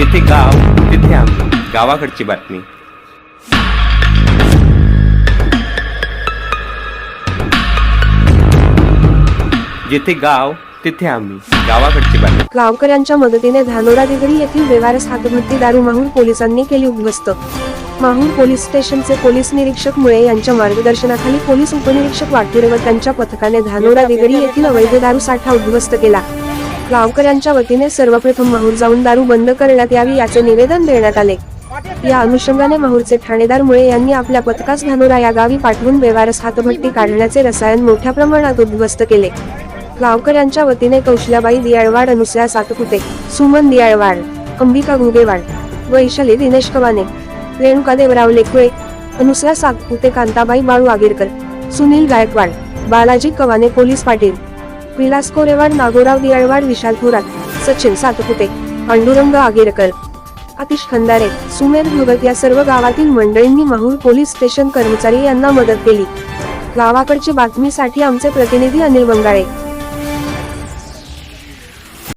जिथे गाव तिथे आम्ही गावाकडची बातमी. जिथे गाव तिथे आम्ही गावाकडची बातमी. गावकऱ्यांच्या मदतीने धानोरा दिगडी येथील व्यवहारस हातभट्टी दारू माहूर पोलिसांनी केली उद्ध्वस्त. माहूर पोलीस स्टेशनचे पोलीस निरीक्षक मुळे यांच्या मार्गदर्शनाखाली पोलीस उपनिरीक्षक वाटुरे व त्यांच्या पथकाने धानोरा दिगडी येथील अवैध दारू साठा उद्ध्वस्त केला. गावकऱ्यांच्या वतीने सर्वप्रथम माहूर जाऊन दारू बंद करण्यात यावी याचे निवेदन देण्यात आले. या अनुषंगाने माहूरचे ठाणेदार मुळे यांनी आपल्या पथकास धानोरा या गावी पाठवून बेवारस हातभट्टी काढण्याचे रसायन मोठ्या प्रमाणात उद्ध्वस्त केले. गावकऱ्यांच्या वतीने कौशल्याबाई दियाळवाड अनुसया सातपुते सुमन दियाळवाड अंबिका घुगेवाड वैशाली दिनेश कवाने रेणुका देवराव लेकवे अनुसया सातपुते कांताबाई बाळू आगीरकर सुनील गायकवाड बालाजी कवाने पोलीस पाटील विलास कोरेवाड नागोराव दियाळवाड विशाल थोरात सचिन सातपुते पांडुरंग आगेरकर आतिश खंदारे सुमेर भगत या सर्व गावातील मंडळींनी माहूर पोलीस स्टेशन कर्मचारी यांना मदत केली. गावाकडची बातमीसाठी आमचे प्रतिनिधी अनिल बंगाळे